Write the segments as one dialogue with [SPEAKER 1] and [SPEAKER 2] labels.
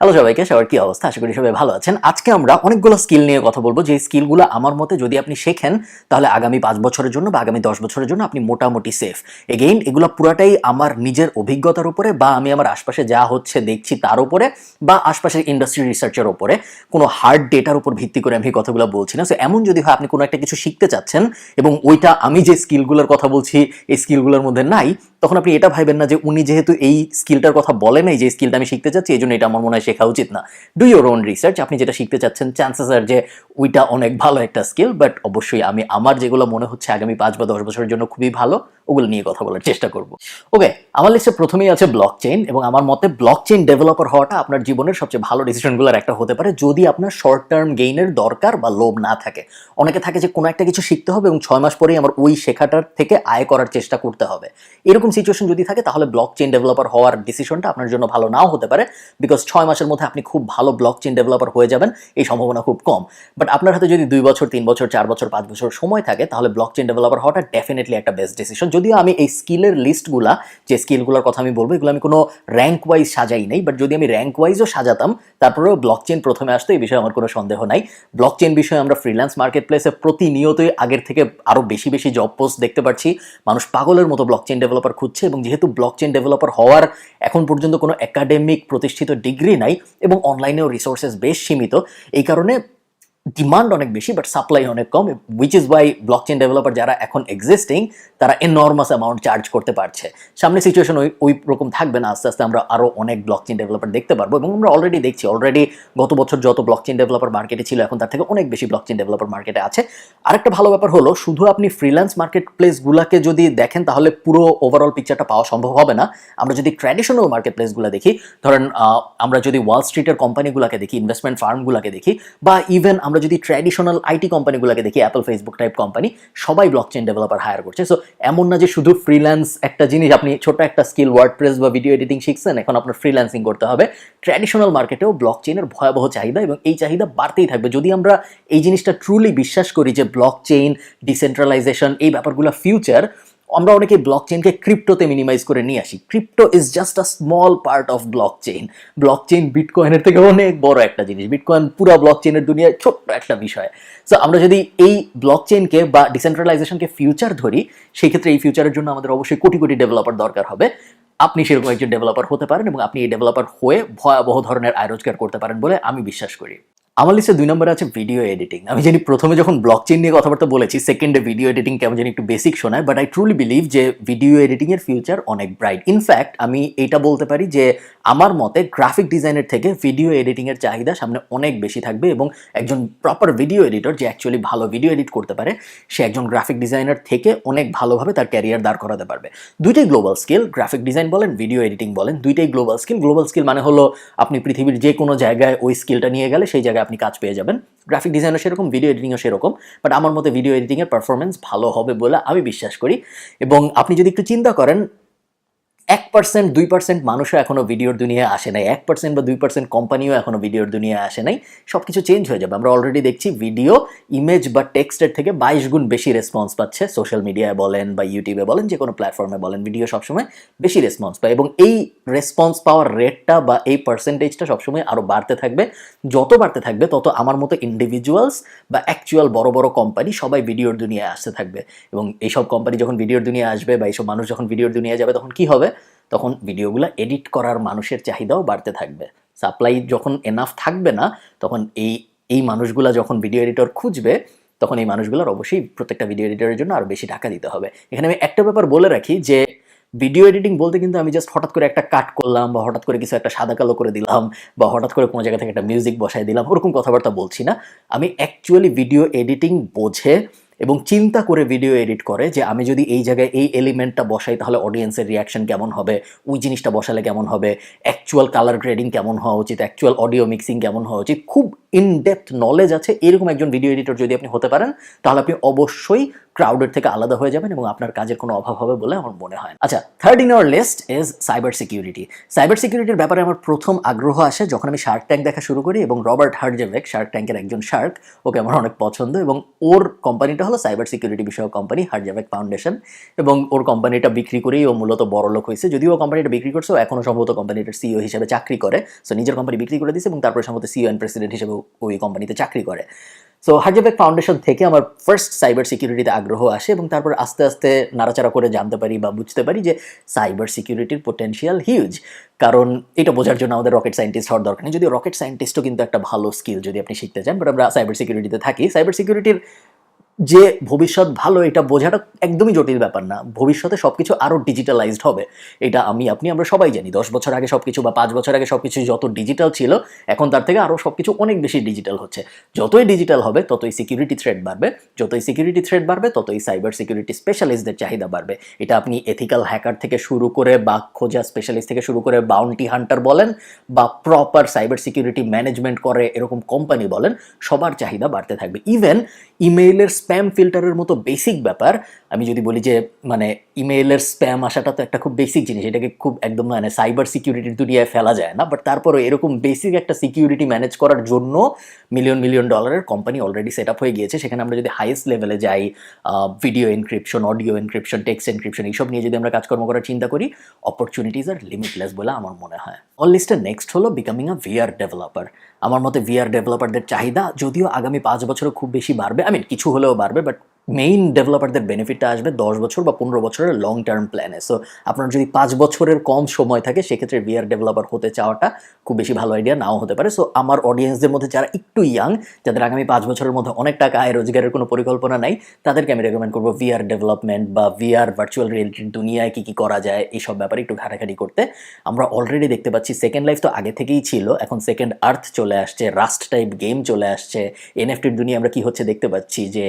[SPEAKER 1] Hello সবাইকে, সবার কি অবস্থা? আশা করি সবাই ভালো আছেন। আজকে আমরা অনেকগুলো স্কিল নিয়ে কথা বলব। যে স্কিলগুলো আমার মতে যদি আপনি শেখেন, তাহলে আগামী পাঁচ বছরের জন্য বা আগামী দশ বছরের জন্য আপনি মোটামুটি সেফ এগেইন এগুলো পুরাটাই আমার নিজের অভিজ্ঞতার উপরে বা আমি আমার আশপাশে যা হচ্ছে দেখছি তার উপরে বা আশপাশের ইন্ডাস্ট্রি রিসার্চের উপরে। কোনো হার্ড ডেটার উপর ভিত্তি করে আমি কথাগুলো বলছি না। সো এমন যদি হয় আপনি কোনো একটা কিছু শিখতে চাচ্ছেন এবং ওইটা আমি যে স্কিলগুলোর কথা বলছি, এই স্কিলগুলোর মধ্যে নাই তখন আপনি এটা ভাইবেন না যে উনি যেহেতু এই স্কিলটার কথা বলে নাই, যে স্কিলটা আমি শিখতে চাচ্ছি এই জন্য এটা আমার মনে হয় শেখা উচিত না। ডু ইউর ওন রিসার্চ আপনি যেটা শিখতে চাচ্ছেন চান্সেস আর যে ওইটা অনেক ভালো একটা স্কিল বাট অবশ্যই আমি, আমার যেগুলো মনে হচ্ছে আগামী পাঁচ বা দশ বছরের জন্য খুবই ভালো, ওগুলো নিয়ে কথা বলার চেষ্টা করব। ওকে আমার লিস্টে প্রথমেই আছে ব্লক চেইন এবং আমার মতে ব্লক চেইন ডেভেলপার হওয়াটা আপনার জীবনের সবচেয়ে ভালো ডিসিশনগুলোর একটা হতে পারে, যদি আপনার শর্ট টার্ম গেইনের দরকার বা লোভ না থাকে। অনেকে থাকে যে কোনো একটা কিছু শিখতে হবে এবং ছয় মাস পরেই আমার ওই শেখাটার থেকে আয় করার চেষ্টা করতে হবে। এরকম সিচুয়েশন যদি থাকে, তাহলে ব্লক চেইন ডেভেলপার হওয়ার ডিসিশনটা আপনার জন্য ভালো নাও হতে পারে বিকজ ছয় মাসের মধ্যে আপনি খুব ভালো ব্লক চেইন ডেভেলপার হয়ে যাবেন, এই সম্ভাবনা খুব কম। বাট আপনার হাতে যদি দুই বছর, তিন বছর, চার বছর, পাঁচ বছর সময় থাকে, তাহলে ব্লক চেইন ডেভেলপার হওয়াটা ডেফিনেটলি একটা বেস্ট ডিসিশন যদিও আমি এই স্কিলের লিস্টগুলা যে স্কিলগুলোর কথা আমি বলব, এগুলো আমি কোনো র্যাঙ্ক ওয়াইজ সাজাই নাই বাট যদি আমি র্যাঙ্ক ওয়াইজও সাজাতাম, তারপরেও ব্লক চেইন প্রথমে আসতো, এই বিষয়ে আমার কোনো সন্দেহ নাই। ব্লক চেইন বিষয়ে আমরা ফ্রিল্যান্স মার্কেট প্লেসে প্রতিনিয়তই আগের থেকে আরও বেশি বেশি জব পোস্ট দেখতে পাচ্ছি। মানুষ পাগলের মতো ব্লক চেইন ডেভেলপার খুঁজছে এবং যেহেতু ব্লক চেন ডেভেলপার হওয়ার এখন পর্যন্ত কোনো একাডেমিক প্রতিষ্ঠিত ডিগ্রি নাই এবং অনলাইনেও রিসোর্সেস বেশ সীমিত, এই কারণে ডিমান্ড অনেক বেশি বাট সাপ্লাই অনেক কম which is why blockchain developer যারা এখন এক্সিস্টিং তারা এনর্মাস অ্যামাউন্ট চার্জ করতে পারছে। সামনে সিচুয়েশন ওই ওই রকম থাকবে না, আস্তে আস্তে আমরা আরও অনেক ব্লক চেইন ডেভেলপার দেখতে পারব, এবং আমরা অলরেডি দেখছি অলরেডি গত বছর যত ব্লক চেইন ডেভেলপার মার্কেটে ছিল, এখন তার থেকে অনেক বেশি ব্লক চেইন ডেভেলপার মার্কেটে আছে। আরেকটা ভালো ব্যাপার হলো, শুধু আপনি ফ্রিল্যান্স মার্কেট প্লেসগুলোকে যদি দেখেন, তাহলে পুরো ওভারঅল পিকচারটা পাওয়া সম্ভব হবে না। আমরা যদি ট্র্যাডিশনাল মার্কেট প্লেসগুলো দেখি, ধরেন আমরা যদি ওয়াল স্ট্রিটের কোম্পানিগুলোকে দেখি ইনভেস্টমেন্ট ফার্মগুলোকে দেখি, বা ইভেন আমরা যদি ট্র্যাডিশনাল আইটি কোম্পানিগুলোকে দেখি অ্যাপল ফেসবুক টাইপ কোম্পানি সবাই ব্লক চেইন ডেভেলপার হায়ার করছে। সো এমন না যে শুধু ফ্রিল্যান্স একটা জিনিস, আপনি ছোট একটা স্কিল ওয়ার্ড প্রেস বা ভিডিও এডিটিং শিখছেন, এখন আপনার ফ্রিল্যান্সিং করতে হবে। ট্র্যাডিশনাল মার্কেটেও ব্লক চেইনের ভয়াবহ চাহিদা এবং এই চাহিদা বাড়তেই থাকবে। যদি আমরা এই জিনিসটা ট্রুলি বিশ্বাস করি যে ব্লক চেইন ডিসেন্ট্রালাইজেশন এই ব্যাপারগুলো ফিউচার আমরা অনেকে ব্লক চেইনকে ক্রিপ্টোতে মিনিমাইজ করে নিয়ে আসি। Crypto is just a small part of blockchain blockchain বিটকয়েনের থেকে অনেক বড় একটা জিনিস। বিটকয়েন পুরো ব্লক চেইনের দুনিয়ায় ছোট্ট একটা বিষয়। সো আমরা যদি এই ব্লক চেইনকে বা ডিসেন্ট্রালাইজেশনকে ফিউচার ধরি, সেই ক্ষেত্রে এই ফিউচারের জন্য আমাদের অবশ্যই কোটি কোটি ডেভেলপার দরকার হবে। আপনি সেরকম একজন ডেভেলপার হতে পারেন এবং আপনি এই ডেভেলপার হয়ে ভয়াবহ ধরনের আয় রোজগার করতে পারেন বলে আমি বিশ্বাস করি। আমার লিস্টে দুই নম্বরে আছে ভিডিও এডিটিং আমি জানি প্রথমে যখন ব্লক চেইন নিয়ে কথাবার্তা বলেছি সেকেন্ডে ভিডিও এডিটিং কেমন জানি একটু বেসিক শোনায় বাট আই ট্রুলি বিলিভ যে ভিডিও এডিটিং এর ফিউচার অনেক ব্রাইট ইনফ্যাক্ট আমি এটা বলতে পারি যে আমার মতে গ্রাফিক ডিজাইনের থেকে ভিডিও এডিটিং এর চাহিদা সামনে অনেক বেশি থাকবে এবং একজন প্রপার ভিডিও এডিটর যে অ্যাকচুয়ালি ভালো ভিডিও এডিট করতে পারে, সে একজন গ্রাফিক ডিজাইনার থেকে অনেক ভালোভাবে তার ক্যারিয়ার দাঁড় করাতে পারবে। দুইটাই গ্লোবাল স্কিল গ্রাফিক ডিজাইন বলেন ভিডিও এডিটিং বলেন, দুইটাই গ্লোবাল স্কিল গ্লোবাল স্কিল মানে হলো আপনি পৃথিবীর যে কোনো জায়গায় ওই স্কিলটা নিয়ে গেলে সেই জায়গায় আপনি কাজ পেয়ে যাবেন। গ্রাফিক ডিজাইনও সেরকম ভিডিও এডিটিংও সেরকম বাট আমার মতে ভিডিও এডিটিংয়ের পারফরমেন্স ভালো হবে বলে আমি বিশ্বাস করি। এবং আপনি যদি একটু চিন্তা করেন এক পার্সেন্ট দুই পার্সেন্ট মানুষও এখনও ভিডিওর দুনিয়ায় আসে নাই। এক পার্সেন্ট বা দুই পার্সেন্ট কোম্পানিও এখনও ভিডিওর দুনিয়ায় আসে নাই। সব কিছু চেঞ্জ হয়ে যাবে। আমরা অলরেডি দেখছি ভিডিও ইমেজ বা টেক্সটের থেকে বাইশ গুণ বেশি রেসপন্স পাচ্ছে। সোশ্যাল মিডিয়ায় বলেন বা ইউটিউবে বলেন, যে কোনো প্ল্যাটফর্মে বলেন ভিডিও সবসময় বেশি রেসপন্স পায়। এবং এই রেসপন্স পাওয়ার রেটটা বা এই পার্সেন্টেজটা সবসময় আরও বাড়তে থাকবে। যত বাড়তে থাকবে, তত আমার মতো ইন্ডিভিজুয়ালস বা অ্যাকচুয়াল বড় বড় কোম্পানি সবাই ভিডিওর দুনিয়ায় আসতে থাকবে। এবং এইসব কোম্পানি যখন ভিডিওর দুনিয়ায় আসবে বা এইসব মানুষ যখন ভিডিওর দুনিয়ায় যাবে, তখন কি হবে? তখন ভিডিওগুলো এডিট করার মানুষের চাহিদাও বাড়তে থাকবে। সাপ্লাই যখন এনাফ থাকবে না, তখন এই এই মানুষগুলা যখন ভিডিও এডিটর খুঁজবে, তখন এই মানুষগুলোর অবশ্যই প্রত্যেকটা ভিডিও এডিটরের জন্য আরও বেশি টাকা দিতে হবে। এখানে আমি একটা ব্যাপার বলে রাখি যে ভিডিও এডিটিং বলতে কিন্তু আমি জাস্ট হঠাৎ করে একটা কাট করলাম বা হঠাৎ করে কিছু একটা সাদা কালো করে দিলাম বা হঠাৎ করে কোনো জায়গা থেকে একটা মিউজিক বসাই দিলাম, ওরকম কথাবার্তা বলছি না। আমি অ্যাকচুয়ালি ভিডিও এডিটিং বোঝে এবং চিন্তা করে ভিডিও এডিট করে যে আমি যদি এই জায়গায় এই এলিমেন্টটা বসাই, তাহলে অডিয়েন্সের রিয়াকশন কেমন হবে? ওই জিনিসটা বসালে কেমন হবে? অ্যাকচুয়াল কালার গ্রেডিং কেমন হওয়া উচিত? অ্যাকচুয়াল অডিও মিক্সিং কেমন হওয়া উচিত? খুব ইন ডেপথ নলেজ আছে, এরকম একজন ভিডিও এডিটর যদি আপনি হতে পারেন, তাহলে আপনি অবশ্যই ক্রাউডের থেকে আলাদা হয়ে যাবেন এবং আপনার কাজের কোনো অভাব হবে বলে আমার মনে হয়। আচ্ছা third in our list is cyber security cyber সিকিউরিটির ব্যাপারে আমার প্রথম আগ্রহ আসে যখন আমি শার্ক ট্যাঙ্ক দেখা শুরু করি এবং রবার্ট হার্জেভেক শার্ক ট্যাঙ্কের একজন শার্ক ওকে আমার অনেক পছন্দ এবং ওর কোম্পানিটা হলো সাইবার সিকিউরিটি বিষয়ক কোম্পানি হার্জেভেক ফাউন্ডেশন এবং ওর কোম্পানিটা বিক্রি করেই ও মূলত বড় লোক হয়েছে। যদিও কোম্পানিটা বিক্রি করছে, ও এখনও সম্ভবত কোম্পানিটার সিইও হিসেবে চাকরি করে। সো নিজের কোম্পানি বিক্রি করে দিয়েছে এবং তারপরে সম্ভবত সিইও অ্যান্ড প্রেসিডেন্ট হিসেবে ওই কোম্পানিতে চাকরি করে। সো হার্জেবেক ফাউন্ডেশন থেকে আমার ফার্স্ট সাইবার সিকিউরিটিতে আগ্রহ আসে এবং তারপর আস্তে আস্তে নাড়াচাড়া করে জানতে পারি বা বুঝতে পারি যে সাইবার সিকিউরিটির পোটেনশিয়াল হিউজ কারণ এটা বোঝার জন্য আমাদের রকেট সাইন্টিস্ট হওয়ার দরকার নেই। যদি রকেট সায়েন্টিস্টও কিন্তু একটা ভালো স্কিল যদি আপনি শিখতে চান বাট আমরা সাইবার সিকিউরিটিতে থাকি সাইবার সিকিউরিটির যে ভবিষ্যৎ ভালো, এটা বোঝাটা একদমই জটিল ব্যাপার না। ভবিষ্যতে সবকিছু আরও ডিজিটালাইজড হবে। এটা আমি, আপনি, আমরা সবাই জানি। দশ বছর আগে সবকিছু বা পাঁচ বছর আগে সবকিছু যত ডিজিটাল ছিল, এখন তার থেকে আরও সবকিছু অনেক বেশি ডিজিটাল হচ্ছে। যতই ডিজিটাল হবে, ততই সিকিউরিটি থ্রেড বাড়বে। যতই সিকিউরিটি থ্রেড বাড়বে, ততই সাইবার সিকিউরিটি স্পেশালিস্টদের চাহিদা বাড়বে। এটা আপনি এথিক্যাল হ্যাকার থেকে শুরু করে বা খোঁজা স্পেশালিস্ট থেকে শুরু করে বাউন্টি হান্টার বলেন বা প্রপার সাইবার সিকিউরিটি ম্যানেজমেন্ট করে এরকম কোম্পানি বলেন, সবার চাহিদা বাড়তে থাকবে। ইভেন ইমেইলের স্প্যাম ফিল্টারের মতো বেসিক ব্যাপার। আমি যদি বলি যে মানে ইমেইলের স্প্যাম আসাটা তো একটা খুব বেসিক জিনিস। এটাকে খুব একদম মানে সাইবার সিকিউরিটির দুনিয়ায় ফেলা যায় না। বাট তারপরে এরকম বেসিক একটা সিকিউরিটি ম্যানেজ করার জন্য মিলিয়ন মিলিয়ন ডলারের কোম্পানি অলরেডি সেট আপ হয়ে গিয়েছে। সেখানে আমরা যদি হাইয়েস্ট লেভেলে যাই video encryption audio encryption text encryption এইসব নিয়ে যদি আমরা কাজকর্ম করার চিন্তা করি অপরচুনিটিজ আর লিমিটলেস বলে আমার মনে হয়। অল লিস্টে নেক্সট হলো বিকামিং আ ভিআর ডেভেলপার আমার মতে ভিআর ডেভেলপারদের চাহিদা যদিও আগামী পাঁচ বছরও খুব বেশি বাড়বে। আই মিন কিছু হলেও বাড়বে বাট মেইন ডেভেলপারদের বেনিফিটটা আসবে দশ বছর বা পনেরো বছরের লং টার্ম প্ল্যানে সো আপনার যদি পাঁচ বছরের কম সময় থাকে, সেক্ষেত্রে ভিআর ডেভেলপার হতে চাওয়াটা খুব বেশি ভালো আইডিয়া নাও হতে পারে। সো আমার অডিয়েন্সদের মধ্যে যারা একটু ইয়াং যাদের আগামী পাঁচ বছরের মধ্যে অনেক টাকা আয় রোজগারের কোনো পরিকল্পনা নাই, তাদেরকে আমি রেকমেন্ড করব ভিআর ডেভেলপমেন্ট বা ভিআর ভার্চুয়াল রিয়েলিটির দুনিয়ায় কী কী করা যায়, এইসব ব্যাপারে একটু ঘাটাঘাটি করতে। আমরা অলরেডি দেখতে পাচ্ছি সেকেন্ড লাইফ তো আগে থেকেই ছিল, এখন সেকেন্ড আর্থ চলে আসছে রাস্ট টাইপ গেম চলে আসছে। এনএফটির দুনিয়া আমরা কি হচ্ছে দেখতে পাচ্ছি যে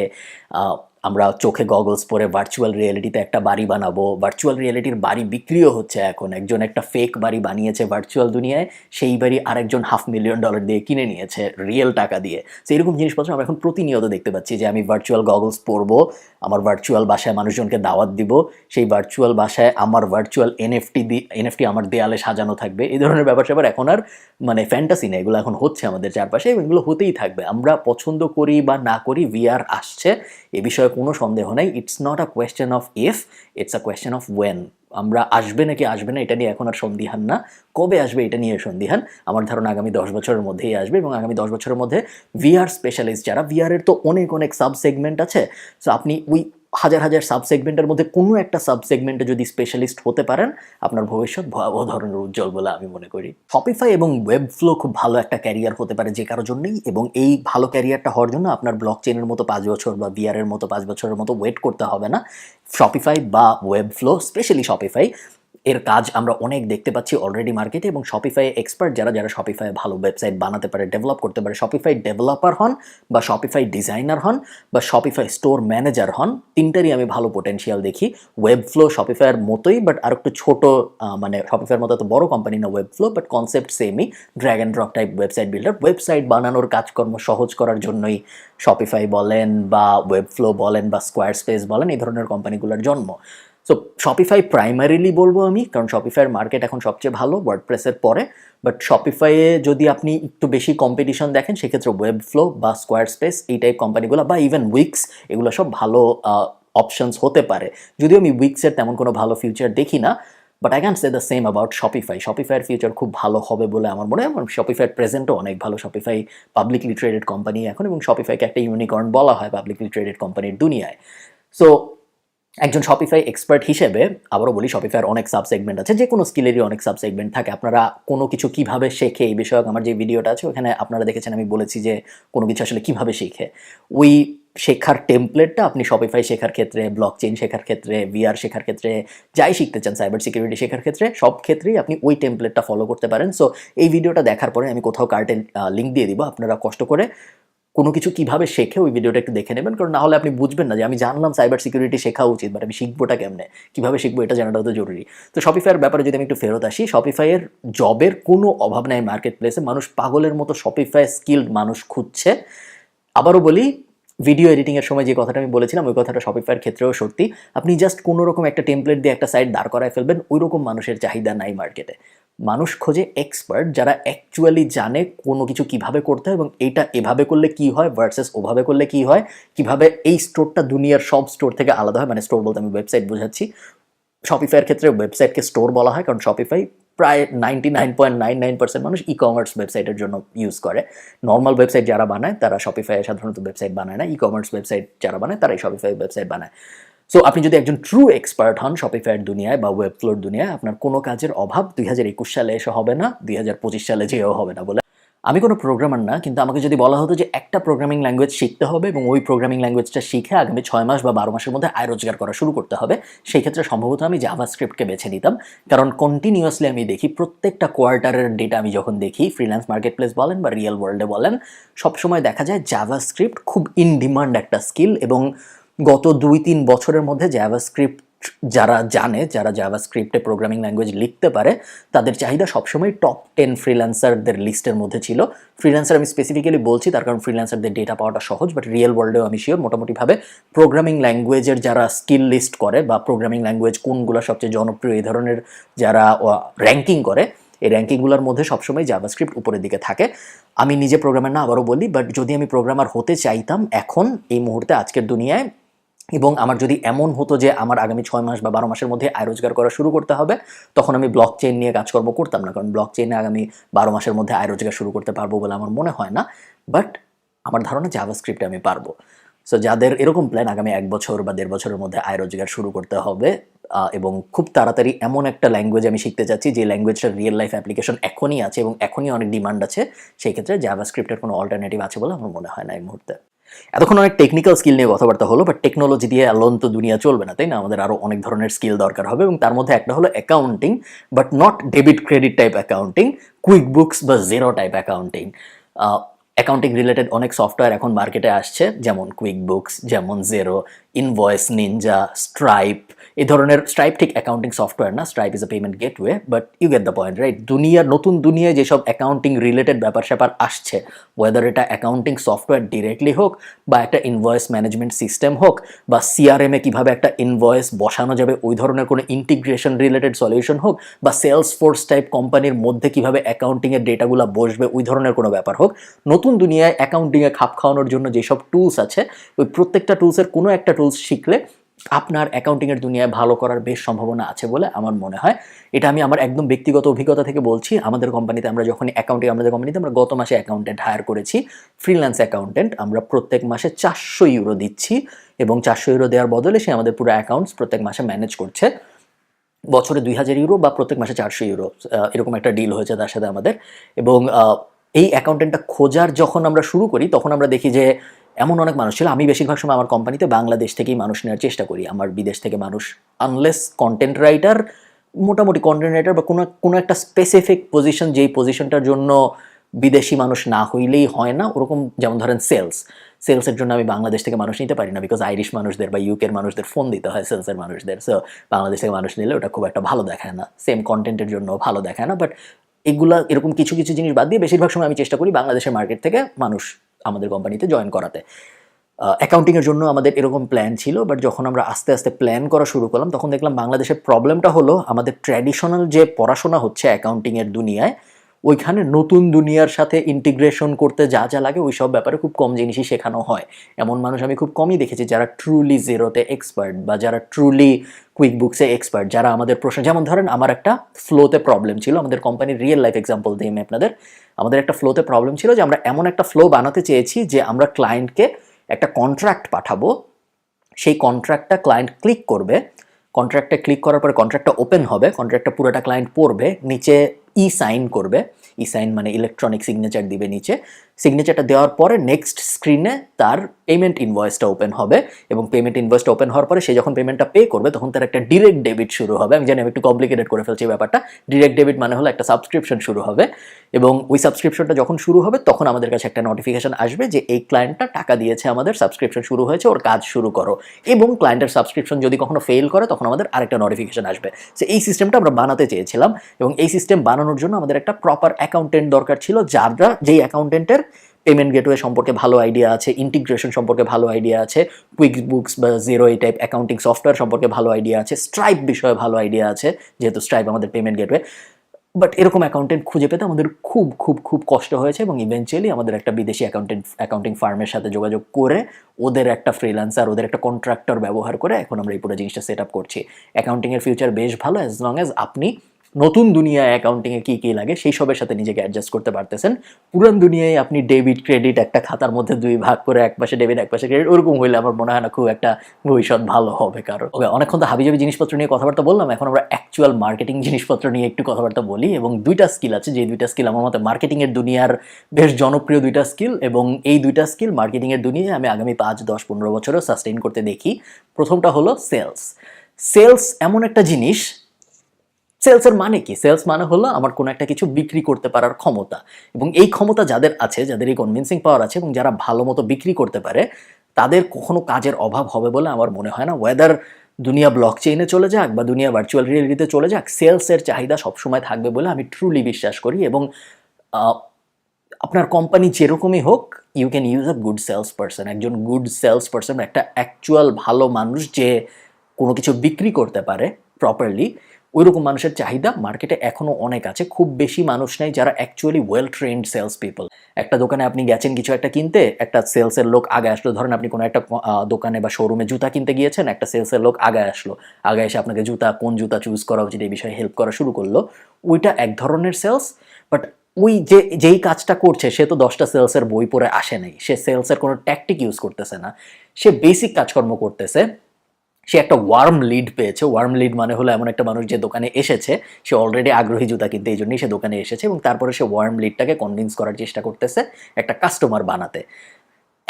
[SPEAKER 1] আমরা চোখে গগলস পরে ভার্চুয়াল রিয়েলিটিতে একটা বাড়ি বানাবো। ভার্চুয়াল রিয়েলিটির বাড়ি বিক্রিও হচ্ছে এখন। একজন একটা ফেক বাড়ি বানিয়েছে ভার্চুয়াল দুনিয়ায়, সেই বাড়ি আরেকজন হাফ মিলিয়ন ডলার দিয়ে কিনে নিয়েছে রিয়েল টাকা দিয়ে। তো এরকম জিনিসপত্র আমরা এখন প্রতিনিয়ত দেখতে পাচ্ছি যে আমি ভার্চুয়াল গগলস পরবো। আমার ভার্চুয়াল বাসায় মানুষজনকে দাওয়াত দিব, সেই ভার্চুয়াল বাসায় আমার ভার্চুয়াল এনএফটি দি এনএফটি আমার দেয়ালে সাজানো থাকবে। এই ধরনের ব্যাপার স্যাপার এখন আর মানে ফ্যান্টাসি না এগুলো এখন হচ্ছে আমাদের চারপাশে এবং এগুলো হতেই থাকবে। আমরা পছন্দ করি বা না করি ভিআর আসছে, এ বিষয়ে কোনো সন্দেহ নাই। It's not a question of if it's a question of when আমরা আসবে নাকি আসবে না, এটা নিয়ে এখন আর সন্দিহান না। কবে আসবে এটা নিয়ে সন্দিহান? আমার ধারণা আগামী দশ বছরের মধ্যেই আসবে এবং আগামী দশ বছরের মধ্যে ভিআর স্পেশালিস্ট যারা ভিআরের তো অনেক অনেক সাব সেগমেন্ট আছে। সো আপনি ওই হাজার হাজার সাব সেগমেন্টের মধ্যে কোনো একটা সাব সেগমেন্টে যদি স্পেশালিস্ট হতে পারেন, আপনার ভবিষ্যৎ ভয়াবহ ধরনের উজ্জ্বল বলে আমি মনে করি। শপিফাই এবং ওয়েব ফ্লো খুব ভালো একটা ক্যারিয়ার হতে পারে যে কারোর জন্যই এবং এই ভালো ক্যারিয়ারটা হওয়ার জন্য আপনার ব্লক চেনের মতো পাঁচ বছর বা বিয়ারের মতো পাঁচ বছরের মতো ওয়েট করতে হবে না। শপিফাই বা ওয়েব ফ্লো স্পেশালি শপিফাই এর কাজ আমরা অনেক দেখতে পাচ্ছি অলরেডি মার্কেটে এবং শপিফাই এক্সপার্ট যারা যারা শপিফাই ভালো ওয়েবসাইট বানাতে পারে ডেভেলপ করতে পারে শপিফাই ডেভেলপার হন বা শপিফাই ডিজাইনার হন বা শপিফাই স্টোর ম্যানেজার হন, তিনটারই আমি ভালো পোটেনশিয়াল দেখি। ওয়েব ফ্লো শপিফাইয়ের মতোই বাট আর একটু ছোট মানে শপিফাইয়ের মতো এত বড় কোম্পানি না ওয়েব ফ্লো বাট কনসেপ্ট সেমই drag and drop type website builder website বানানোর কাজকর্ম সহজ করার জন্যই শপিফাই বলেন বা ওয়েব ফ্লো বলেন বা স্কোয়ার স্পেস বলেন, এই ধরনের কোম্পানিগুলোর জন্ম। সো শপিফাই প্রাইমারিলি বলব আমি, কারণ শপিফাইয়ের মার্কেট এখন সবচেয়ে ভালো ওয়ার্ডপ্রেসের পরে। বাট শপিফাইয়ে যদি আপনি একটু বেশি কম্পিটিশন দেখেন, সেক্ষেত্রে ওয়েব ফ্লো বা স্কোয়ার স্পেস এই টাইপ কোম্পানিগুলো বা ইভেন উইক্স এগুলো সব ভালো অপশনস হতে পারে। যদিও আমি উইক্সের তেমন কোনো ভালো ফিউচার দেখি না but I can say the same about Shopify শপিফাইয়ের future খুব ভালো হবে বলে আমার মনে হয় শপিফাইয়ের প্রেজেন্টও অনেক ভালো। শপিফাই পাবলিকলি ট্রেডেড কোম্পানি এখন, এবং শপিফাইকে একটা ইউনিকর্ন বলা হয় পাবলিকলি ট্রেডেড কোম্পানির দুনিয়ায়। সো একজন শপিফাই এক্সপার্ট হিসেবে আবারও বলি শপিফাইয়ের অনেক সাব সেগমেন্ট আছে যে কোনো স্কিলেরই অনেক সাব সেগমেন্ট থাকে। আপনারা কোনো কিছু কীভাবে শেখে, এই বিষয়ক আমার যে ভিডিওটা আছে, ওখানে আপনারা দেখেছেন আমি বলেছি যে কোনো কিছু আসলে কীভাবে শিখে। ওই শেখার টেমপ্লেটটা আপনি শপিফাই শেখার ক্ষেত্রে ব্লক চেইন শেখার ক্ষেত্রে ভিআর শেখার ক্ষেত্রে, যাই শিখতে চান সাইবার সিকিউরিটি শেখার ক্ষেত্রে, সব ক্ষেত্রেই আপনি ওই টেমপ্লেটটা ফলো করতে পারেন। সো এই ভিডিওটা দেখার পরে আমি কোথাও কার্টেন লিঙ্ক দিয়ে দিব, আপনারা কষ্ট করে কোনো কিছু কীভাবে শেখে ওই ভিডিওটা একটু দেখে নেবেন, কারণ না হলে আপনি বুঝবেন না যে আমি জানলাম সাইবার সিকিউরিটি শেখা উচিত বাট আমি শিখবোটা কেমনে? কীভাবে শিখব এটা জানাটা তো জরুরি। তো শপিফাইয়ের ব্যাপারে যদি আমি একটু ফেরত আসি শপিফাইয়ের জবের কোনো অভাব নাই মার্কেট প্লেসে মানুষ পাগলের মতো শপিফাই স্কিল্ড মানুষ খুঁজছে। আবারও বলি ভিডিও এডিটিংয়ের সময় যে কথাটা আমি বলেছিলাম, ওই কথাটা শপিফাইয়ের ক্ষেত্রেও সত্যি। আপনি জাস্ট কোনো রকম একটা টেমপ্লেট দিয়ে একটা সাইট দাঁড় করায় ফেলবেন ওই রকম মানুষের চাহিদা নাই মার্কেটে মানুষ খোঁজে এক্সপার্ট যারা অ্যাকচুয়ালি জানে কোনো কিছু কীভাবে করতে হয় এবং এটা এভাবে করলে কি হয় ভার্সেস ওভাবে করলে কি হয়, কীভাবে এই স্টোরটা দুনিয়ার সব স্টোর থেকে আলাদা হয় মানে স্টোর বলতে আমি ওয়েবসাইট বোঝাচ্ছি। শপিফাইয়ের ক্ষেত্রে ওয়েবসাইটকে স্টোর বলা হয়, কারণ শপিফাই প্রায় ninety nine point nine nine percent মানুষ ই কমার্স ওয়েবসাইটের জন্য ইউজ করে। নর্মাল ওয়েবসাইট যারা বানায়, তারা শপিফাই সাধারণত ওয়েবসাইট বানায় না ই কমার্স ওয়েবসাইট যারা বানায়, তারাই শপিফাই ওয়েবসাইট বানায়। সো আপনি যদি একজন ট্রু এক্সপার্ট হন শপিফাইয়ের দুনিয়ায় বা ওয়েব ফ্লোর দুনিয়ায়, আপনার কোনো কাজের অভাব দুই হাজার একুশ সালে এসে হবে না, দুই হাজার পঁচিশ সালে যেও হবে না বলে। আমি কোনো প্রোগ্রামার না, কিন্তু আমাকে যদি বলা হতো যে একটা প্রোগ্রামিং ল্যাঙ্গুয়েজ শিখতে হবে এবং ওই প্রোগ্রামিং ল্যাঙ্গুয়েজটা শিখে আগামী ছয় মাস বা বারো মাসের মধ্যে আয় রোজগার করা শুরু করতে হবে, সেই ক্ষেত্রে সম্ভবত আমি জাভা স্ক্রিপ্টকে বেছে নিতাম। কারণ কন্টিনিউয়াসলি আমি দেখি প্রত্যেকটা কোয়ার্টারের ডেটা আমি যখন দেখি ফ্রিল্যান্স মার্কেট প্লেস বলেন বা রিয়েল ওয়ার্ল্ডে বলেন, সবসময় দেখা যায় জাভা স্ক্রিপ্ট খুব ইন ডিমান্ড একটা স্কিল এবং গত দুই তিন বছরের মধ্যে জাভা স্ক্রিপ্ট যারা জানে, যারা জাভা স্ক্রিপ্টে প্রোগ্রামিং ল্যাঙ্গুয়েজ লিখতে পারে, তাদের চাহিদা সবসময় টপ টেন ফ্রিল্যান্সারদের লিস্টের মধ্যে ছিল। ফ্রিল্যান্সার আমি স্পেসিফিক্যালি বলছি, তার কারণ ফ্রিল্যান্সারদের ডেটা পাওয়াটা সহজ বাট রিয়েল ওয়ার্ল্ডেও আমি শিওর মোটামুটিভাবে প্রোগ্রামিং ল্যাঙ্গুয়েজের যারা স্কিল লিস্ট করে বা প্রোগ্রামিং ল্যাঙ্গুয়েজ কোনগুলো সবচেয়ে জনপ্রিয়, এই ধরনের যারা র্যাঙ্কিং করে, এই র্যাঙ্কিংগুলোর মধ্যে সবসময় জাভাস্ক্রিপ্ট উপরের দিকে থাকে। আমি নিজে প্রোগ্রামার না, আবারও বলি বাট যদি আমি প্রোগ্রামার হতে চাইতাম, এখন এই মুহূর্তে আজকের দুনিয়ায় এবং আমার যদি এমন হতো যে আমার আগামী ছয় মাস বা বারো মাসের মধ্যে আয় রোজগার করা শুরু করতে হবে, তখন আমি ব্লক চেইন নিয়ে কাজকর্ম করতাম না। কারণ ব্লক চেইনে আগামী বারো মাসের মধ্যে আয় রোজগার শুরু করতে পারব বলে আমার মনে হয় না। বাট আমার ধারণা জাভাস্ক্রিপ্টে আমি পারব। সো যাদের এরকম প্ল্যান আগামী এক বছর বা দেড় বছরের মধ্যে আয় রোজগার শুরু করতে হবে এবং খুব তাড়াতাড়ি এমন একটা ল্যাঙ্গুয়েজ আমি শিখতে চাচ্ছি যে ল্যাঙ্গুয়েজটার রিয়েল লাইফ অ্যাপ্লিকেশন এখনই আছে এবং এখনই অনেক ডিমান্ড আছে, সেই ক্ষেত্রে জাভাস্ক্রিপ্টের কোনো অল্টারনেটিভ আছে বলে আমার মনে হয় না এই মুহূর্তে। এতক্ষণ অনেক টেকনিক্যাল স্কিল নিয়ে কথাবার্তা হলো বা টেকনোলজি দিয়ে অ্যালোন তো দুনিয়া চলবে না, তাই না? আমাদের আরও অনেক ধরনের স্কিল দরকার হবে এবং তার মধ্যে একটা হলো accounting but not debit credit type accounting QuickBooks বা Xero type accounting accounting related অনেক সফটওয়্যার এখন মার্কেটে আসছে, যেমন কুইক বুকস যেমন জেরো ইনভয়েস নিনজা স্ট্রাইপ এই ধরনের স্ট্রাইপ ঠিক অ্যাকাউন্টিং সফটওয়্যার না Stripe is a payment gateway but you get the point right দুনিয়ার, নতুন দুনিয়ায় যেসব অ্যাকাউন্টিং রিলেটেড ব্যাপার স্যাপার আসছে ওয়েদার এটা অ্যাকাউন্টিং সফটওয়্যার ডিরেক্টলি হোক বা একটা ইনভয়েস ম্যানেজমেন্ট সিস্টেম হোক বা সিআরএম এ কীভাবে একটা ইনভয়েস বসানো যাবে, ওই ধরনের কোনো ইন্টিগ্রেশন রিলেটেড সলিউশন হোক বা সেলস ফোর্স টাইপ কোম্পানির মধ্যে কীভাবে অ্যাকাউন্টিংয়ের ডেটাগুলো বসবে, ওই ধরনের কোনো ব্যাপার হোক, নতুন দুনিয়ায় অ্যাকাউন্টিংয়ে খাপ খাওয়ানোর জন্য যেসব টুলস আছে, ওই প্রত্যেকটা টুলসের কোনো একটা টুলস শিখলে আপনার অ্যাকাউন্টিংয়ের দুনিয়ায় ভালো করার বেশ সম্ভাবনা আছে বলে আমার মনে হয়। এটা আমি আমার একদম ব্যক্তিগত অভিজ্ঞতা থেকে বলছি। আমাদের কোম্পানিতে আমরা যখন অ্যাকাউন্টিং আমাদের কোম্পানিতে আমরা গত মাসে অ্যাকাউন্টেন্ট হায়ার করেছি। ফ্রিল্যান্স অ্যাকাউন্টেন্ট আমরা প্রত্যেক মাসে চারশো ইউরো দিচ্ছি এবং চারশো ইউরো দেওয়ার বদলে সে আমাদের পুরো অ্যাকাউন্টস প্রত্যেক মাসে ম্যানেজ করছে। বছরে দুই হাজার ইউরো বা প্রত্যেক মাসে চারশো ইউরো এরকম একটা ডিল হয়েছে তার সাথে আমাদের। এবং এই অ্যাকাউন্টেন্টটা খোঁজার যখন আমরা শুরু করি, তখন আমরা দেখি যে এমন অনেক মানুষ ছিল। আমি বেশিরভাগ সময় আমার কোম্পানিতে বাংলাদেশ থেকেই মানুষ নেওয়ার চেষ্টা করি। আমার বিদেশ থেকে মানুষ আনলেস কন্টেন্ট রাইটার মোটামুটি কন্টেন্ট রাইটার বা কোনো কোনো একটা স্পেসিফিক পজিশন যেই পজিশনটার জন্য বিদেশি মানুষ না হইলেই হয় না, ওরকম যেমন ধরেন সেলস সেলসের জন্য আমি বাংলাদেশ থেকে মানুষ নিতে পারি না বিকজ আইরিশ মানুষদের বা ইউকের মানুষদের ফোন দিতে হয় সেলসের মানুষদের। সো বাংলাদেশ থেকে মানুষ নিলে ওটা খুব একটা ভালো দেখায় না। সেম কন্টেন্টের জন্য ভালো দেখায় না বাট এগুলা এরকম কিছু কিছু জিনিস বাদ দিয়ে বেশিরভাগ সময় আমি চেষ্টা করি বাংলাদেশের মার্কেট থেকে মানুষ আমাদের কোম্পানিতে জয়েন করাতে। অ্যাকাউন্টিংয়ের জন্য আমাদের এরকম প্ল্যান ছিল বাট যখন আমরা আস্তে আস্তে প্ল্যান করা শুরু করলাম, তখন দেখলাম বাংলাদেশের প্রবলেমটা হলো আমাদের ট্র্যাডিশনাল যে পড়াশোনা হচ্ছে অ্যাকাউন্টিংয়ের দুনিয়ায় ওইখানে নতুন দুনিয়ার সাথে ইন্টিগ্রেশন করতে যা যা লাগে ওই সব ব্যাপারে খুব কম জিনিসই শেখানো হয়। এমন মানুষ আমি খুব কমই দেখেছি যারা ট্রুলি জিরোতে এক্সপার্ট বা যারা ট্রুলি কুইক বুকসে এক্সপার্ট যারা আমাদের প্রশ্ন যেমন ধরেন আমার একটা ফ্লোতে প্রবলেম ছিল, আমাদের কোম্পানির রিয়েল লাইফ এক্সাম্পল দিই আমি আপনাদের। আমাদের একটা ফ্লোতে প্রবলেম ছিল যে আমরা এমন একটা ফ্লো বানাতে চেয়েছি যে আমরা ক্লায়েন্টকে একটা কন্ট্রাক্ট পাঠাবো, সেই কন্ট্রাক্টটা ক্লায়েন্ট ক্লিক করবে কন্ট্রাক্টটা ক্লিক করার পরে কন্ট্রাক্টটা ওপেন হবে কন্ট্রাক্টটা পুরোটা ক্লায়েন্ট পড়বে, নিচে ই সাইন করবে। ই সাইন মানে ইলেকট্রনিক সিগনেচার দিবে নিচে। সিগনেচারটা দেওয়ার পরে নেক্সট স্ক্রিনে তার পেমেন্ট ইনভয়েসটা ওপেন হবে এবং পেমেন্ট ইনভয়েসটা ওপেন হওয়ার পরে সে যখন পেমেন্টটা পে করবে, তখন তার একটা ডিরেক্ট ডেবিট শুরু হবে। আমি জানি আমি একটু কমপ্লিকেটেড করে ফেলছি ব্যাপারটা। ডিরেক্ট ডেবিট মানে হলো একটা সাবস্ক্রিপশন শুরু হবে এবং ওই সাবস্ক্রিপশনটা যখন শুরু হবে, তখন আমাদের কাছে একটা নোটিফিকেশন আসবে যে এই ক্লায়েন্টটা টাকা দিয়েছে আমাদের সাবস্ক্রিপশন শুরু হয়েছে, ওর কাজ শুরু করো। এবং ক্লায়েন্টের সাবস্ক্রিপশন যদি কখনো ফেল করে, তখন আমাদের আরেকটা নোটিফিকেশন আসবে। সো এই সিস্টেমটা আমরা বানাতে চেয়েছিলাম এবং এই সিস্টেম বানানোর জন্য আমাদের একটা প্রপার অ্যাকাউন্টেন্ট দরকার ছিল, যারা যেই অ্যাকাউন্টেন্টের পেমেন্ট গেটওয়ে সম্পর্কে ভালো আইডিয়া আছে ইন্টিগ্রেশন সম্পর্কে ভালো আইডিয়া আছে কুইক বুকস বা জিরো এই টাইপ অ্যাকাউন্টিং সফটওয়্যার সম্পর্কে ভালো আইডিয়া আছে স্ট্রাইপ বিষয়ে ভালো আইডিয়া আছে, যেহেতু স্ট্রাইপ আমাদের পেমেন্ট গেটওয়ে বাট এরকম অ্যাকাউন্টেন্ট খুঁজে পেতে আমাদের খুব খুব খুব কষ্ট হয়েছে এবং ইভেনচুয়ালি আমাদের একটা বিদেশি অ্যাকাউন্টেন্ট অ্যাকাউন্টিং ফার্মের সাথে যোগাযোগ করে ওদের একটা ফ্রিল্যান্সার ওদের একটা কন্ট্রাক্টর ব্যবহার করে এখন আমরা এই পুরো জিনিসটা সেট আপ করছি অ্যাকাউন্টিংয়ের ফিউচার বেশ ভালো অ্যাজ লং অ্যাজ আপনি নতুন দুনিয়ায় অ্যাকাউন্টিংয়ে কী কী লাগে, সেই সবের সাথে নিজেকে অ্যাডজাস্ট করতে পারতেছেন। পুরান দুনিয়ায় আপনি ডেবিট ক্রেডিট একটা খাতার মধ্যে দুই ভাগ করে এক পাশে ডেবিট এক পাশে ক্রেডিট ওরকম হইলে আমার মনে হয় না খুব একটা ভবিষ্যৎ ভালো হবে কারণ ওকে, অনেকক্ষণ তো হাবিজাবি জিনিসপত্র নিয়ে কথাবার্তা বললাম, এখন আমরা অ্যাকচুয়াল মার্কেটিং জিনিসপত্র নিয়ে একটু কথাবার্তা বলি, এবং দুইটা স্কিল আছে, যে দুইটা স্কিল আমার মতে মার্কেটিংয়ের দুনিয়ার বেশ জনপ্রিয় দুইটা স্কিল এবং এই দুইটা স্কিল মার্কেটিংয়ের দুনিয়ায় আমি আগামী পাঁচ, দশ, পনেরো বছরও সাস্টেইন করতে দেখি। প্রথমটা হলো সেলস সেলস এমন একটা জিনিস সেলসের মানে কি? সেলস মানে হলো আমার কোনো একটা কিছু বিক্রি করতে পারার ক্ষমতা। এবং এই ক্ষমতা যাদের আছে, যাদের এই কনভিন্সিং পাওয়ার আছে এবং যারা ভালো মতো বিক্রি করতে পারে, তাদের কখনো কাজের অভাব হবে বলে আমার মনে হয় না। ওয়েদার দুনিয়া ব্লক চেইনে চলে যাক বা দুনিয়া ভার্চুয়াল রিয়েলিটিতে চলে যাক, সেলসের চাহিদা সবসময় থাকবে বলে আমি ট্রুলি বিশ্বাস করি এবং আপনার কোম্পানি যেরকমই হোক you can use a good salesperson একজন গুড সেলস পারসন একটা অ্যাকচুয়াল ভালো মানুষ যে কোনো কিছু বিক্রি করতে পারে প্রপারলি ওইরকম মানুষের চাহিদা মার্কেটে এখনও অনেক আছে। খুব বেশি মানুষ নেই যারা actually well trained sales people একটা দোকানে আপনি গেছেন কিছু একটা কিনতে, একটা সেলসের লোক আগে আসলো। ধরেন আপনি কোনো একটা দোকানে বা শোরুমে জুতা কিনতে গিয়েছেন, একটা সেলসের লোক আগে আসলো। আগে এসে আপনাকে জুতা, কোন জুতা চুজ করা উচিত এই বিষয়ে হেল্প করা শুরু করল। ওইটা এক ধরনের সেলস বাট ওই যে, যেই কাজটা করছে, সে তো দশটা সেলসের বই পড়ে আসে নাই। সে সেলসের কোনো ট্যাকটিক ইউজ করতেছে না। সে বেসিক কাজকর্ম করতেছে। সে একটা ওয়ার্ম লিড পেয়েছে। ওয়ার্ম লিড মানে হলো এমন একটা মানুষ যে দোকানে এসেছে, সে অলরেডি আগ্রহী জুতা কিনতে এই জন্যই সে দোকানে এসেছে এবং তারপরে সে ওয়ার্ম লিডটাকে কনভিন্স করার চেষ্টা করতেছে একটা কাস্টমার বানাতে।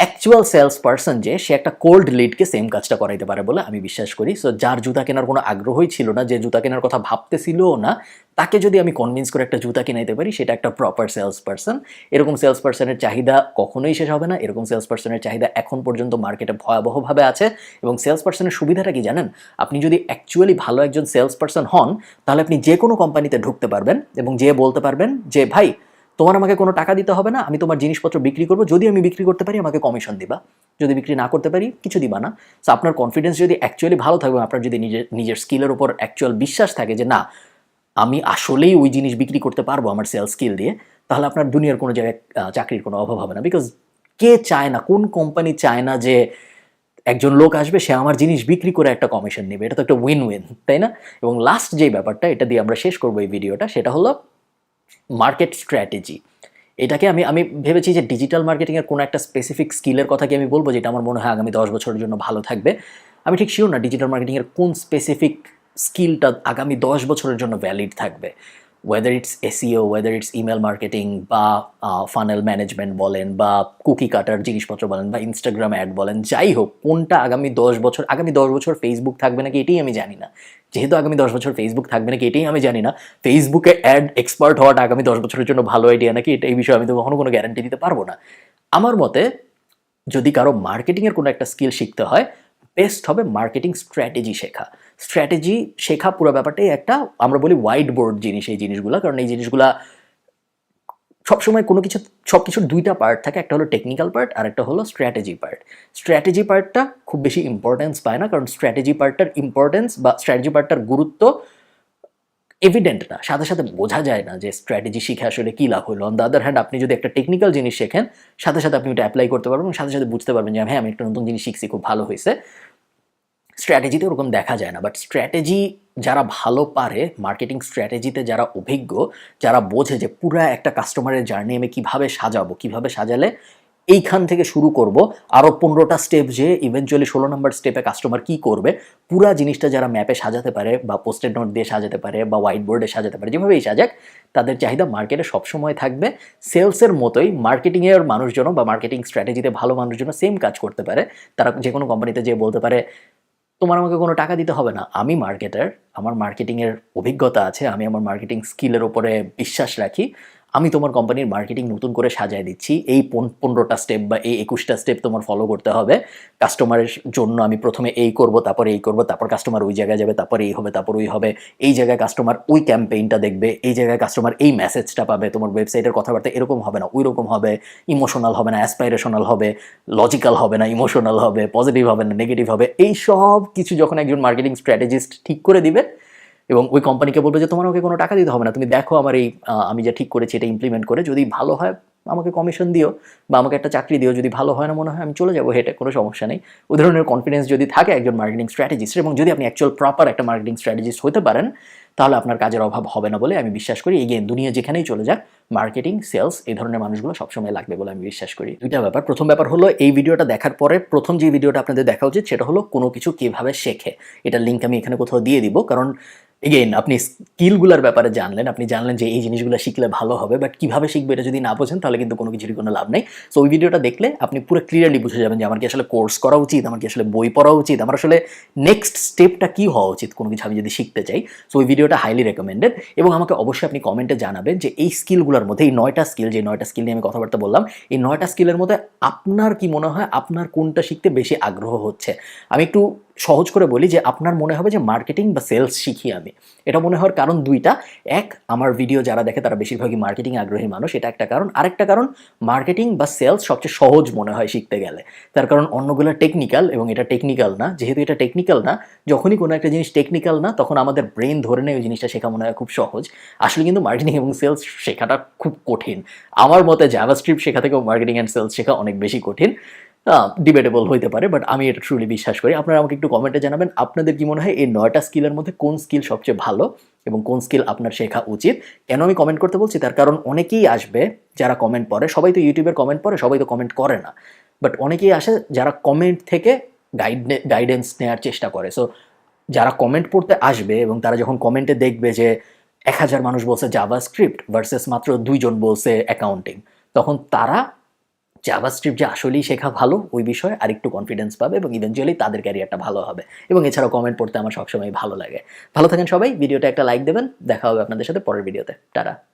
[SPEAKER 1] অ্যাকচুয়াল সেলস পার্সন যে, সে একটা কোল্ড লিডকে সেম কাজটা করাইতে পারে বলে আমি বিশ্বাস করি। সো যার জুতা কেনার কোনো আগ্রহই ছিল না, যে জুতা কেনার কথা ভাবতেছিলও না, তাকে যদি আমি কনভিন্স করে একটা জুতা কিনাইতে পারি, সেটা একটা প্রপার সেলস পার্সন এরকম সেলস পার্সনের চাহিদা কখনোই শেষ হবে না। এরকম সেলস পার্সনের চাহিদা এখন পর্যন্ত মার্কেটে ভয়াবহভাবে আছে। এবং সেলস পার্সনের সুবিধাটা কি জানেন? আপনি যদি অ্যাকচুয়ালি ভালো একজন সেলস পার্সন হন, তাহলে আপনি যে কোনো কোম্পানিতে ঢুকতে পারবেন এবং যে বলতে পারবেন যে, ভাই তোমার আমাকে কোনো টাকা দিতে হবে না, আমি তোমার জিনিসপত্র বিক্রি করব, যদি আমি বিক্রি করতে পারি, আমাকে কমিশন দিবা। যদি বিক্রি না করতে পারি, কিছু দিবা না। সো আপনার কনফিডেন্স যদি অ্যাকচুয়ালি ভালো থাকবে, আপনার যদি নিজের নিজের স্কিলের উপর অ্যাকচুয়াল বিশ্বাস থাকে যে, না, আমি আসলেই ওই জিনিস বিক্রি করতে পারব আমার সেলস স্কিল দিয়ে, তাহলে আপনার দুনিয়ার কোনো জায়গায় চাকরির কোনো অভাব হবে না। বিকজ কে চায় না, কোন কোম্পানি চায় না যে, একজন লোক আসবে, সে আমার জিনিস বিক্রি করে একটা কমিশন নেবে। এটা তো একটা উইন উইন তাই না? এবং লাস্ট যে ব্যাপারটা, এটা দিয়ে আমরা শেষ করব এই ভিডিওটা সেটা হলো মার্কেট স্ট্র্যাটেজি এটাকে আমি আমি ভেবেছি যে ডিজিটাল মার্কেটিংয়ের কোনো একটা স্পেসিফিক স্কিলের কথা কি আমি বলব যেটা আমার মনে হয় আগামী দশ বছরের জন্য ভালো থাকবে। আমি ঠিক শিওর না ডিজিটাল মার্কেটিংয়ের কোন স্পেসিফিক স্কিলটা আগামী দশ বছরের জন্য ভ্যালিড থাকবে। Whether it's SEO whether it's email marketing বা ফানেল ম্যানেজমেন্ট বলেন, বা কুকি কাটার জিনিসপত্র বলেন, বা ইনস্টাগ্রাম অ্যাড বলেন, যাই হোক, কোনটা আগামী দশ বছর, আগামী দশ বছর ফেসবুক থাকবে নাকি এটাই আমি জানি না। যেহেতু আগামী দশ বছর ফেসবুক থাকবে নাকি এটাই আমি জানি না ফেসবুকে অ্যাড এক্সপার্ট হওয়াটা আগামী দশ বছরের জন্য ভালো আইডিয়া নাকি এটা এই বিষয়ে আমি তো কখনো কোনো গ্যারান্টি দিতে পারব না। আমার মতে, যদি কারও মার্কেটিংয়ের কোনো একটা স্কিল শিখতে হয় বেস্ট হবে মার্কেটিং স্ট্র্যাটেজি শেখা। স্ট্র্যাটেজি শেখা পুরো ব্যাপারটাই একটা, আমরা বলি হোয়াইট বোর্ড জিনিস এই জিনিসগুলো। কারণ এই জিনিসগুলা সবসময় কোনো কিছু সব কিছুর দুইটা পার্ট থাকে। একটা হলো টেকনিক্যাল পার্ট আর একটা হলো স্ট্র্যাটেজি পার্ট স্ট্র্যাটেজি পার্টটা খুব বেশি ইম্পর্টেন্স পায় না। কারণ স্ট্র্যাটেজি পার্টটার ইম্পর্টেন্স বা স্ট্র্যাটেজি পার্টটার গুরুত্ব এভিডেন্ট না। সাথে সাথে বোঝা যায় না যে স্ট্র্যাটেজি শিখে আসলে কী লাভ হলো। অন দ্য আদার হ্যান্ড আপনি যদি একটা টেকনিক্যাল জিনিস শেখেন, সাথে সাথে আপনি ওটা অ্যাপ্লাই করতে পারবেন সাথে সাথে বুঝতে পারবেন যে হ্যাঁ আমি একটা নতুন জিনিস শিখছি, খুব ভালো হয়েছে। স্ট্র্যাটেজিতে ওরকম দেখা যায় না বাট স্ট্র্যাটেজি যারা ভালো পারে মার্কেটিং স্ট্র্যাটেজিতে যারা অভিজ্ঞ, যারা বোঝে যে পুরা একটা কাস্টমারের জার্নি আমি কীভাবে সাজাবো, কীভাবে সাজালে এইখান থেকে শুরু করব আরও পনেরোটা স্টেপ যে ইভেনচুয়ালি ষোলো নম্বর স্টেপে কাস্টমার কি করবে, পুরা জিনিসটা যারা ম্যাপে সাজাতে পারে বা পোস্টেড নোট দিয়ে সাজাতে পারে বা হোয়াইট বোর্ডে সাজাতে পারে, যেভাবেই সাজাক, তাদের চাহিদা মার্কেটে সবসময় থাকবে। সেলসের মতোই মার্কেটিংয়ের মানুষজন বা মার্কেটিং স্ট্র্যাটেজিতে ভালো মানুষজন সেম কাজ করতে পারে। তারা যে কোনো কোম্পানিতে যে বলতে পারে তোমার আমাকে কোনো টাকা দিতে হবে না। আমি মার্কেটার আমার মার্কেটিংয়ের অভিজ্ঞতা আছে, আমি আমার মার্কেটিং স্কিলের ওপরে বিশ্বাস রাখি। আমি তোমার কোম্পানির মার্কেটিং নতুন করে সাজায় দিচ্ছি। এই পনেরোটা স্টেপ বা এই একুশটা স্টেপ তোমার ফলো করতে হবে। কাস্টমারের জন্য আমি প্রথমে এই করব, তারপর এই করব, তারপর কাস্টমার ওই জায়গায় যাবে, তারপর এই হবে, তারপর ওই হবে। এই জায়গায় কাস্টমার ওই ক্যাম্পেইনটা দেখবে, এই জায়গায় কাস্টমার এই মেসেজটা পাবে, তোমার ওয়েবসাইটের কথাবার্তা এরকম হবে না ওই রকম হবে ইমোশনাল হবে না অ্যাসপাইরেশনাল হবে লজিক্যাল হবে না ইমোশনাল হবে পজিটিভ হবে না নেগেটিভ হবে। এই সব কিছু যখন একজন মার্কেটিং স্ট্র্যাটেজিস্ট ঠিক করে দিবে এবং ওই কোম্পানিকে বলবে যে, তোমার আমাকে কোনো টাকা দিতে হবে না। তুমি দেখো আমার এই আমি যা ঠিক করেছি এটা ইমপ্লিমেন্ট করে। যদি ভালো হয়, আমাকে কমিশন দিও বা আমাকে একটা চাকরি দিও। যদি ভালো হয় না মনে হয়, আমি চলে যাব। হেঁটে কোনো সমস্যা নেই। ওই ধরনের কনফিডেন্স যদি থাকে একজন মার্কেটিং স্ট্র্যাটেজিস্ট এবং যদি আপনি অ্যাকচুয়াল প্রপার একটা মার্কেটিং স্ট্র্যাটেজিস্ট হতে পারেন, তাহলে আপনার কাজের অভাব হবে না বলে আমি বিশ্বাস করি। এগিয়ে দুনিয়া যেখানেই চলে যাক মার্কেটিং সেলস এই ধরনের মানুষগুলো সবসময় লাগবে বলে আমি বিশ্বাস করি। দুইটা ব্যাপার। প্রথম ব্যাপার হলো, এই ভিডিওটা দেখার পরে প্রথম যে ভিডিওটা আপনাদের দেখা উচিত, সেটা হলো কোনো কিছু কীভাবে শেখে। এটা লিঙ্ক আমি এখানে কোথাও দিয়ে দিব। কারণ এগেইন আপনি স্কিলগুলোর ব্যাপারে জানলেন, আপনি জানলেন যে এই জিনিসগুলো শিখলে ভালো হবে বাট কীভাবে শিখবে এটা যদি না বোঝেন, তাহলে কিন্তু কোনো কিছুরই কোনো লাভ নেই। সো ওই ভিডিওটা দেখলে আপনি পুরো ক্লিয়ারলি বুঝে যাবেন যে আমার কি আসলে কোর্স করা উচিত, আমার কি আসলে বই পড়া উচিত, আমার আসলে নেক্সট স্টেপটা কী হওয়া উচিত, কোনো কিছু আমি যদি শিখতে চাই। সো ওই ভিডিওটা হাইলি রেকমেন্ডেড এবং আমাকে অবশ্যই আপনি কমেন্টে জানাবেন যে এই স্কিলগুলোর মধ্যে, এই নয়টা স্কিল যে নয়টা স্কিল নিয়ে আমি কথাবার্তা বললাম, এই নয়টা স্কিলের মধ্যে আপনার কি মনে হয়, আপনার কোনটা শিখতে বেশি আগ্রহ হচ্ছে? আমি একটু সহজ করে বলি যে আপনার মনে হবে যে মার্কেটিং বা সেলস শিখি আমি। এটা মনে হওয়ার কারণ দুইটা। এক, আমার ভিডিও যারা দেখে তারা বেশিরভাগই মার্কেটিং আগ্রহী মানুষ, এটা একটা কারণ। আরেকটা কারণ মার্কেটিং বা সেলস সবচেয়ে সহজ মনে হয় শিখতে গেলে। তার কারণ অন্যগুলো টেকনিক্যাল এবং এটা টেকনিক্যাল না। যেহেতু এটা টেকনিক্যাল না, যখনই কোনো একটা জিনিস টেকনিক্যাল না, তখন আমাদের ব্রেন ধরে নেয় ওই জিনিসটা শেখা মনে হয় খুব সহজ। আসলে কিন্তু মার্কেটিং এবং সেলস শেখাটা খুব কঠিন। আমার মতে জাভাস্ক্রিপ্ট শেখা থেকেও মার্কেটিং অ্যান্ড সেলস শেখা অনেক বেশি কঠিন। ডিবেটেবল হইতে পারে বাট আমি এটা ট্রুলি বিশ্বাস করি। আপনারা আমাকে একটু কমেন্টে জানাবেন, আপনাদের কি মনে হয় এই নয়টা স্কিলের মধ্যে কোন স্কিল সবচেয়ে ভালো এবং কোন স্কিল আপনার শেখা উচিত? কেন আমি কমেন্ট করতে বলছি? তার কারণ অনেকেই আসবে যারা কমেন্ট পড়ে। সবাই তো ইউটিউবের কমেন্ট পড়ে, সবাই তো কমেন্ট করে না। বাট অনেকেই আসে যারা কমেন্ট থেকে গাইড গাইডেন্স নেওয়ার চেষ্টা করে। সো যারা কমেন্ট পড়তে আসবে এবং তারা যখন কমেন্টে দেখবে যে এক হাজার মানুষ বলছে জাভা স্ক্রিপ্ট ভার্সেস মাত্র দুইজন বলছে অ্যাকাউন্টিং তখন তারা জাভাস্ক্রিপ্ট যে আসলেই শেখা ভালো, ওই বিষয়ে আরেকটু কনফিডেন্স পাবে এবং ইভেনচুয়ালি তাদের ক্যারিয়ারটা ভালো হবে। এবং এছাড়াও কমেন্ট পড়তে আমার সবসময় ভালো লাগে। ভালো থাকেন সবাই, ভিডিওটা একটা লাইক দেবেন। দেখা হবে আপনাদের সাথে পরের ভিডিওতে। টাটা।